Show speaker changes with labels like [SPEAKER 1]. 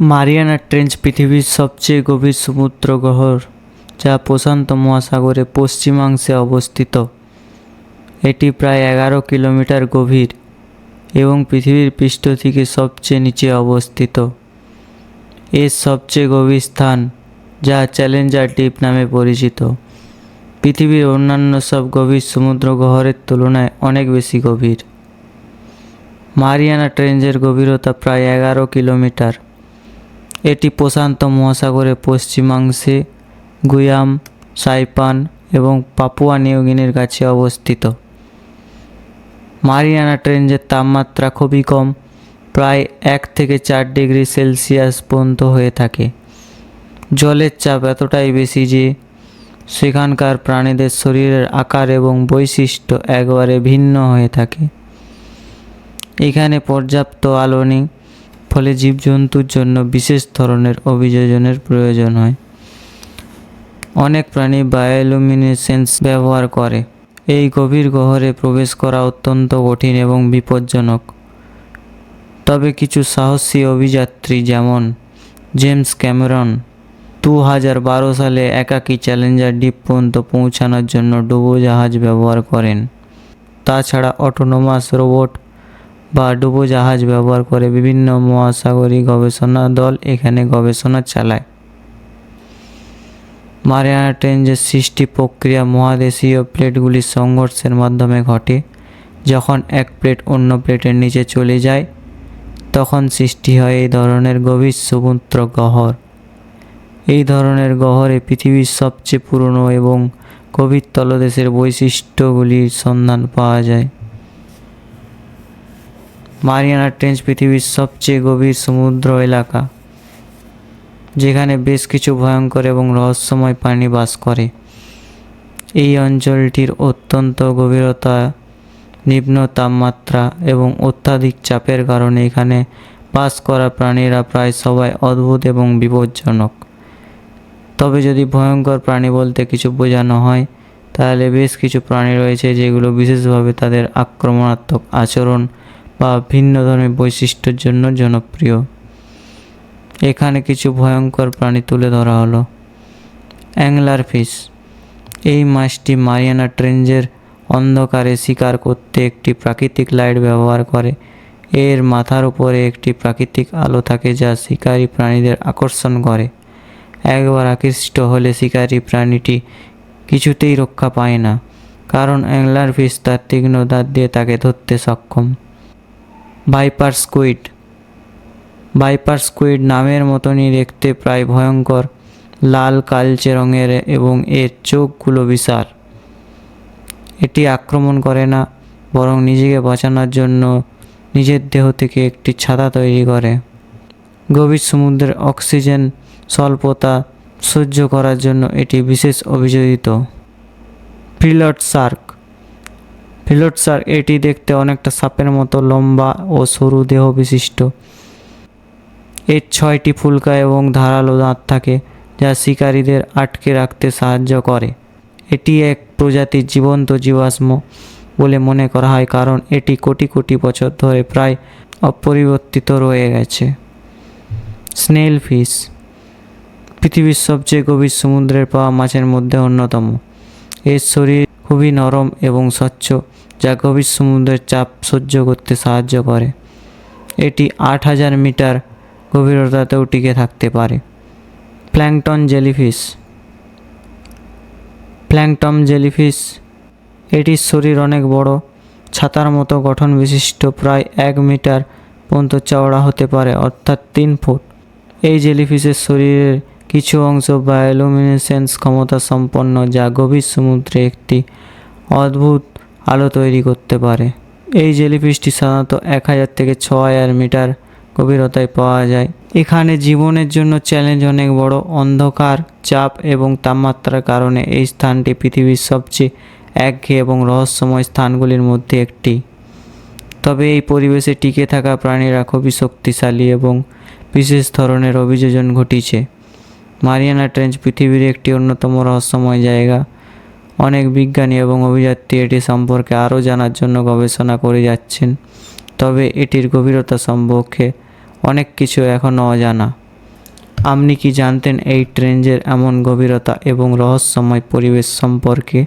[SPEAKER 1] Mariana trench পৃথিবীর সবচেয়ে গভীর সমুদ্র গহ্বর যা প্রশান্ত মহাসাগরের পশ্চিমাংশে অবস্থিত। এটি প্রায় এগারো কিলোমিটার গভীর এবং পৃথিবীর পৃষ্ঠ থেকে সবচেয়ে নিচে অবস্থিত। এর সবচেয়ে গভীর স্থান, যা চ্যালেঞ্জার ডিপ নামে পরিচিত। পৃথিবীর অন্যান্য সব গভীর সমুদ্র গহ্বরের তুলনায় অনেক বেশি গভীর। মারিয়ানা ট্রেঞ্জের গভীরতা প্রায় এগারো কিলোমিটার। এটি প্রশান্ত মহাসাগরের পশ্চিমাংশে গুয়াম সাইপান এবং পাপুয়া নিউগিনির কাছে অবস্থিত। মারিয়ানা ট্রেঞ্জের তাপমাত্রা খুবই কম, প্রায় এক থেকে চার ডিগ্রি সেলসিয়াস পর্যন্ত হয়ে থাকে। জলের চাপ এতটাই বেশি যে সেখানকার প্রাণীদের শরীরের আকার এবং বৈশিষ্ট্য একবারে ভিন্ন হয়ে থাকে। এখানে পর্যাপ্ত আলো নেই ফলে জীবজন্তুর জন্য বিশেষ ধরনের অভিযোজনের প্রয়োজন হয়। অনেক প্রাণী বায়োলুমিনেসেন্স ব্যবহার করে। এই গভীর গহ্বরে প্রবেশ করা অত্যন্ত কঠিন এবং বিপজ্জনক। তবে কিছু সাহসী অভিযাত্রী যেমন জেমস ক্যামেরন দু হাজার বারো সালে একাকী চ্যালেঞ্জার দ্বীপ পর্যন্ত পৌঁছানোর জন্য ডুবোজাহাজ ব্যবহার করেন। তাছাড়া অটোনোমাস রোবট বা ডুবোজাহাজ ব্যবহার করে বিভিন্ন মহাসাগরী গবেষণা দল এখানে গবেষণা চালায়। মারিয়ানা ট্রেঞ্জের সৃষ্টি প্রক্রিয়া মহাদেশীয় প্লেটগুলির সংঘর্ষের মাধ্যমে ঘটে। যখন এক প্লেট অন্য প্লেটের নিচে চলে যায়, তখন সৃষ্টি হয় এই ধরনের গভীর সমুদ্র গহ্বর এই ধরনের গহ্বরে পৃথিবীর সবচেয়ে পুরনো এবং গভীর তলদেশের বৈশিষ্ট্যগুলির সন্ধান পাওয়া যায়। মারিয়ানা ট্রেঞ্চ পৃথিবীর সবচেয়ে গভীর সমুদ্র এলাকা, যেখানে বেশ কিছু ভয়ঙ্কর এবং রহস্যময় প্রাণী বাস করে। এই অঞ্চলটির অত্যন্ত গভীরতা, নিম্ন তাপমাত্রা এবং অত্যাধিক চাপের কারণে এখানে বাস করা প্রাণীরা প্রায় সবাই অদ্ভুত এবং বিপজ্জনক। তবে যদি ভয়ঙ্কর প্রাণী বলতে কিছু বোঝানো হয়, তাহলে বেশ কিছু প্রাণী রয়েছে যেগুলো বিশেষভাবে তাদের আক্রমণাত্মক আচরণ বা ভিন্ন ধরনের বৈশিষ্ট্যের জন্য জনপ্রিয়। এখানে কিছু ভয়ঙ্কর প্রাণী তুলে ধরা হলো। Angler fish. এই মাছটি মারিয়ানা ট্রেঞ্জের অন্ধকারে শিকার করতে একটি প্রাকৃতিক লাইট ব্যবহার করে। এর মাথার উপরে একটি প্রাকৃতিক আলো থাকে যা শিকারী প্রাণীদের আকর্ষণ করে। একবার আকৃষ্ট হলে শিকারী প্রাণীটি কিছুতেই রক্ষা পায় না, কারণ অ্যাংলার ফিশ তার তীক্ষ্ণ দাঁত দিয়ে তাকে ধরতে সক্ষম। Viper squid. ভাইপার স্কুইড নামের মতনই দেখতে প্রায় ভয়ঙ্কর, লাল কালচে রঙের এবং এর চোখগুলো বিশাল। এটি আক্রমণ করে না, বরং নিজেকে বাঁচানোর জন্য নিজের দেহ থেকে একটি ছাতা তৈরি করে। গভীর সমুদ্রের অক্সিজেন স্বল্পতা সহ্য করার জন্য এটি বিশেষ অভিযোজিত। ফিলট শার্ক ফিলট শার্ক এটি দেখতে অনেকটা সাপের মতো, লম্বা ও সরু দেহ বিশিষ্ট। এর ছয়টি ফুলকা এবং ধারালো দাঁত থাকে, যা শিকারীদের আটকে রাখতে সাহায্য করে। এটি এক প্রজাতির জীবন্ত জীবাশ্ম বলে মনে করা হয়, কারণ এটি কোটি কোটি বছর ধরে প্রায় অপরিবর্তিত রয়ে গেছে। স্নেল ফিশ পৃথিবীর সবচেয়ে গভীর সমুদ্রের পাওয়া মাছের মধ্যে অন্যতম। এর শরীর খুবই নরম এবং স্বচ্ছ। যা গভীর সমুদ্রের চাপ সহ্য করতে সাহায্য করে। এটি আট হাজার মিটার গভীরতাতেও টিকে থাকতে পারে। Plankton jellyfish. প্ল্যাংটন জেলিফিশ এটির শরীর অনেক বড়, ছাতার মতো গঠন বিশিষ্ট, প্রায় এক মিটার পর্যন্ত চওড়া হতে পারে, অর্থাৎ তিন ফুট। এই জেলিফিশের শরীরের কিছু অংশ বায়োলুমিনেসেন্স ক্ষমতা সম্পন্ন। যা গভীর সমুদ্রে একটি অদ্ভুত আলো তৈরি করতে পারে। এই জেলিফিশটি সাধারণত এক হাজার থেকে ছ হাজার মিটার গভীরতায় পাওয়া যায়। এখানে জীবনের জন্য চ্যালেঞ্জ অনেক বড়। অন্ধকার, চাপ এবং তাপমাত্রার কারণে এই স্থানটি পৃথিবীর সবচেয়ে একঘেয়ে এবং রহস্যময় স্থানগুলির মধ্যে একটি। তবে এই পরিবেশে টিকে থাকা প্রাণীরা খুবই শক্তিশালী এবং বিশেষ ধরনের অভিযোজন ঘটিছে। মারিয়ানা ট্রেঞ্চ পৃথিবীর একটি অন্যতম রহস্যময় জায়গা। অনেক বিজ্ঞানী এবং অভিযাত্রী এটি সম্পর্কে আরও জানার জন্য গবেষণা করে যাচ্ছেন। তবে এটির গভীরতা সম্পর্কে অনেক কিছু এখনও অজানা। আপনি কি জানতেন এই ট্রেঞ্জের এমন গভীরতা এবং রহস্যময় পরিবেশ সম্পর্কে?